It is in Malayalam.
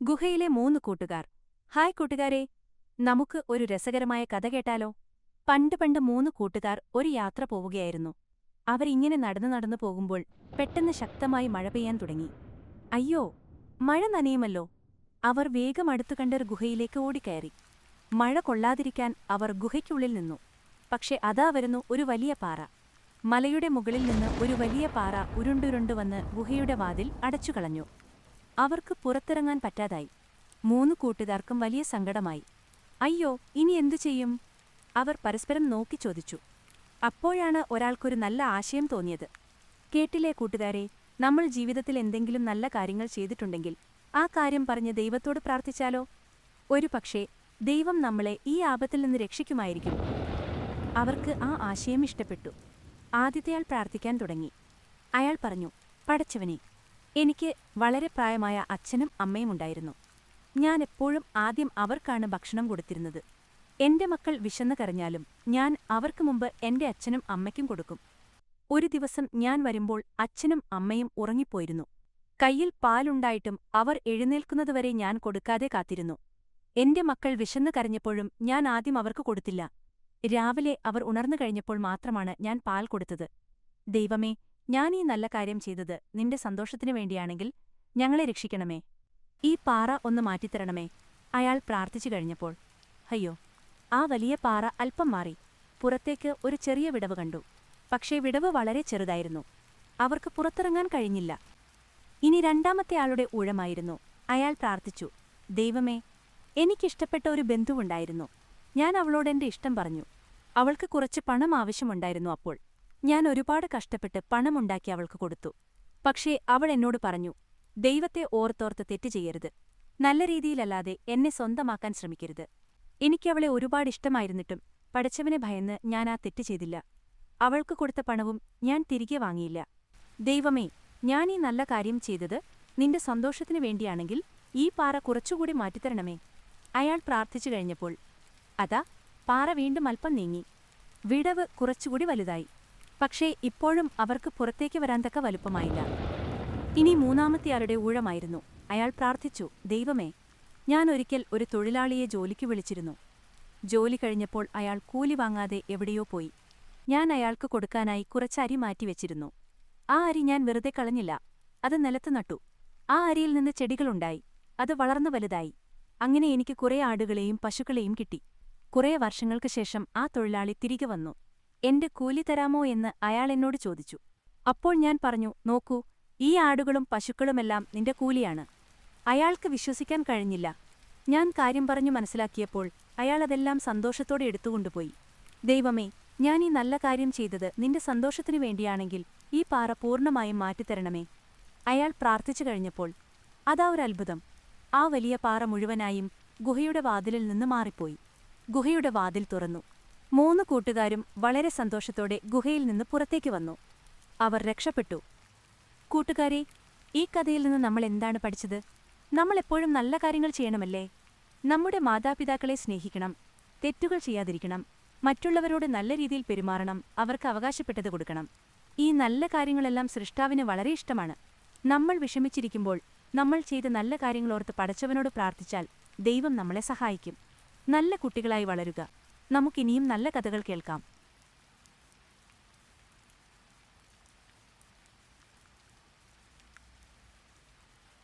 ഗുഹയിലെ മൂന്ന് കൂട്ടുകാർ. ഹായ് കൂട്ടുകാരെ നമുക്ക് ഒരു രസകരമായ കഥ കേട്ടാലോ പണ്ട് പണ്ട് മൂന്ന് കൂട്ടുകാർ ഒരു യാത്ര പോവുകയായിരുന്നു. അവരിങ്ങനെ നടന്നു നടന്നു പോകുമ്പോൾ പെട്ടെന്ന് ശക്തമായി മഴ പെയ്യാൻ തുടങ്ങി. അയ്യോ മഴ നനയുമല്ലോ അവർ വേഗം അടുത്തു കണ്ടൊരു ഗുഹയിലേക്ക് ഓടിക്കയറി. മഴ കൊള്ളാതിരിക്കാൻ അവർ ഗുഹയ്ക്കുള്ളിൽ നിന്നു. പക്ഷെ അതാ വരുന്നു ഒരു വലിയ പാറ. മലയുടെ മുകളിൽ നിന്ന് ഒരു വലിയ പാറ ഉരുണ്ടുരുണ്ടു വന്ന് ഗുഹയുടെ വാതിൽ അടച്ചുകളഞ്ഞു. അവർക്ക് പുറത്തിറങ്ങാൻ പറ്റാതായി. മൂന്ന് കൂട്ടുകാർക്കും വലിയ സങ്കടമായി. അയ്യോ ഇനി എന്തു ചെയ്യും? അവർ പരസ്പരം നോക്കി ചോദിച്ചു. അപ്പോഴാണ് ഒരാൾക്കൊരു നല്ല ആശയം തോന്നിയത്. കേട്ടില്ലേ കൂട്ടുകാരെ നമ്മൾ ജീവിതത്തിൽ എന്തെങ്കിലും നല്ല കാര്യങ്ങൾ ചെയ്തിട്ടുണ്ടെങ്കിൽ ആ കാര്യം പറഞ്ഞ് ദൈവത്തോട് പ്രാർത്ഥിച്ചാലോ? ഒരു പക്ഷേ ദൈവം നമ്മളെ ഈ ആപത്തിൽ നിന്ന് രക്ഷിക്കുമായിരിക്കും. അവർക്ക് ആ ആശയം ഇഷ്ടപ്പെട്ടു. ആദ്യത്തെയാൾ പ്രാർത്ഥിക്കാൻ തുടങ്ങി. അയാൾ പറഞ്ഞു പടച്ചവനെ എനിക്ക് വളരെ പ്രായമായ അച്ഛനും അമ്മയും ഉണ്ടായിരുന്നു. ഞാൻ എപ്പോഴും ആദ്യം അവർക്കാണ് ഭക്ഷണം കൊടുത്തിരുന്നത്. എന്റെ മക്കൾ വിശന്നു കരഞ്ഞാലും ഞാൻ അവർക്ക് മുമ്പ് എന്റെ അച്ഛനും അമ്മയ്ക്കും കൊടുക്കും. ഒരു ദിവസം ഞാൻ വരുമ്പോൾ അച്ഛനും അമ്മയും ഉറങ്ങിപ്പോയിരുന്നു. കയ്യിൽ പാലുണ്ടായിട്ടും അവർ എഴുന്നേൽക്കുന്നതുവരെ ഞാൻ കൊടുക്കാതെ കാത്തിരുന്നു. എന്റെ മക്കൾ വിശന്നു കരഞ്ഞപ്പോഴും ഞാൻ ആദ്യം അവർക്ക് കൊടുത്തില്ല. രാവിലെ അവർ ഉണർന്നു കഴിഞ്ഞപ്പോൾ മാത്രമാണ് ഞാൻ പാൽ കൊടുത്തത്. ദൈവമേ ഞാൻ ഈ നല്ല കാര്യം ചെയ്തത് നിന്റെ സന്തോഷത്തിനു വേണ്ടിയാണെങ്കിൽ ഞങ്ങളെ രക്ഷിക്കണമേ. ഈ പാറ ഒന്ന് മാറ്റിത്തരണമേ. അയാൾ പ്രാർത്ഥിച്ചു കഴിഞ്ഞപ്പോൾ അയ്യോ ആ വലിയ പാറ അല്പം മാറി. പുറത്തേക്ക് ഒരു ചെറിയ വിടവ് കണ്ടു. പക്ഷേ വിടവ് വളരെ ചെറുതായിരുന്നു. അവർക്ക് പുറത്തിറങ്ങാൻ കഴിഞ്ഞില്ല. ഇനി രണ്ടാമത്തെ ആളുടെ ഊഴമായിരുന്നു. അയാൾ പ്രാർത്ഥിച്ചു ദൈവമേ എനിക്കിഷ്ടപ്പെട്ട ഒരു ബന്ധുവുണ്ടായിരുന്നു. ഞാൻ അവളോടെന്റെ ഇഷ്ടം പറഞ്ഞു. അവൾക്ക് കുറച്ച് പണം ആവശ്യമുണ്ടായിരുന്നു അപ്പോൾ. ഞാൻ ഒരുപാട് കഷ്ടപ്പെട്ട് പണമുണ്ടാക്കി അവൾക്ക് കൊടുത്തു. പക്ഷേ അവൾ എന്നോട് പറഞ്ഞു ദൈവത്തെ ഓർത്തോർത്ത് തെറ്റ് ചെയ്യരുത്. നല്ല രീതിയിലല്ലാതെ എന്നെ സ്വന്തമാക്കാൻ ശ്രമിക്കരുത്. എനിക്കവളെ ഒരുപാട് ഇഷ്ടമായിരുന്നിട്ടും പഠിച്ചവനെ ഭയന്ന് ഞാൻ ആ തെറ്റ് ചെയ്തില്ല. അവൾക്ക് കൊടുത്ത പണവും ഞാൻ തിരികെ വാങ്ങിയില്ല. ദൈവമേ ഞാൻ ഈ നല്ല കാര്യം ചെയ്തത് നിന്റെ സന്തോഷത്തിനു വേണ്ടിയാണെങ്കിൽ ഈ പാറ കുറച്ചുകൂടി മാറ്റിത്തരണമേ അയാൾ പ്രാർത്ഥിച്ചു കഴിഞ്ഞപ്പോൾ അതാ പാറ വീണ്ടും അല്പം നീങ്ങി. വിടവ് കുറച്ചുകൂടി വലുതായി. പക്ഷേ ഇപ്പോഴും അവർക്ക് പുറത്തേക്ക് വരാൻ തക്ക വലുപ്പമായില്ല. ഇനി മൂന്നാമത്തെയാളുടെ ഊഴമായിരുന്നു. അയാൾ പ്രാർത്ഥിച്ചു ദൈവമേ ഞാൻ ഒരിക്കൽ ഒരു തൊഴിലാളിയെ ജോലിക്ക് വിളിച്ചിരുന്നു. ജോലി കഴിഞ്ഞപ്പോൾ അയാൾ കൂലി വാങ്ങാതെ എവിടെയോ പോയി. ഞാൻ അയാൾക്ക് കൊടുക്കാനായി കുറച്ച് അരി മാറ്റിവെച്ചിരുന്നു ആ അരി ഞാൻ വെറുതെ കളഞ്ഞില്ല. അത് നിലത്ത് നട്ടു. ആ അരിയിൽ നിന്ന് ചെടികളുണ്ടായി. അത് വളർന്നു വലുതായി. അങ്ങനെ എനിക്ക് കുറേ ആടുകളെയും പശുക്കളെയും കിട്ടി. കുറേ വർഷങ്ങൾക്ക് ശേഷം ആ തൊഴിലാളി തിരികെ വന്നു. എന്റെ കൂലി തരാമോ എന്ന് അയാൾ എന്നോട് ചോദിച്ചു. അപ്പോൾ ഞാൻ പറഞ്ഞു നോക്കൂ ഈ ആടുകളും പശുക്കളുമെല്ലാം നിന്റെ കൂലിയാണ്. അയാൾക്ക് വിശ്വസിക്കാൻ കഴിഞ്ഞില്ല. ഞാൻ കാര്യം പറഞ്ഞു മനസ്സിലാക്കിയപ്പോൾ അയാൾ അതെല്ലാം സന്തോഷത്തോടെ എടുത്തുകൊണ്ടുപോയി. ദൈവമേ ഞാൻ ഈ നല്ല കാര്യം ചെയ്തത് നിന്റെ സന്തോഷത്തിനു വേണ്ടിയാണെങ്കിൽ ഈ പാറ പൂർണമായും മാറ്റിത്തരണമേ. അയാൾ പ്രാർത്ഥിച്ചു കഴിഞ്ഞപ്പോൾ അതാ ഒരു അത്ഭുതം. ആ വലിയ പാറ മുഴുവനായും ഗുഹയുടെ വാതിലിൽ നിന്ന് മാറിപ്പോയി. ഗുഹയുടെ വാതിൽ തുറന്നു. മൂന്ന് കൂട്ടുകാരും വളരെ സന്തോഷത്തോടെ ഗുഹയിൽ നിന്ന് പുറത്തേക്ക് വന്നു. അവർ രക്ഷപ്പെട്ടു. കൂട്ടുകാരെ ഈ കഥയിൽ നിന്ന് നമ്മൾ എന്താണ് പഠിച്ചത്? നമ്മൾ എപ്പോഴും നല്ല കാര്യങ്ങൾ ചെയ്യണമല്ലേ? നമ്മുടെ മാതാപിതാക്കളെ സ്നേഹിക്കണം തെറ്റുകൾ ചെയ്യാതിരിക്കണം മറ്റുള്ളവരോട് നല്ല രീതിയിൽ പെരുമാറണം അവർക്ക് അവകാശപ്പെട്ടത് കൊടുക്കണം. ഈ നല്ല കാര്യങ്ങളെല്ലാം സൃഷ്ടാവിന് വളരെ ഇഷ്ടമാണ്. നമ്മൾ വിഷമിച്ചിരിക്കുമ്പോൾ നമ്മൾ ചെയ്ത നല്ല കാര്യങ്ങളോർത്ത് പടച്ചവനോട് പ്രാർത്ഥിച്ചാൽ ദൈവം നമ്മളെ സഹായിക്കും. നല്ല കുട്ടികളായി വളരുക. നമുക്കിനിയും നല്ല കഥകൾ കേൾക്കാം.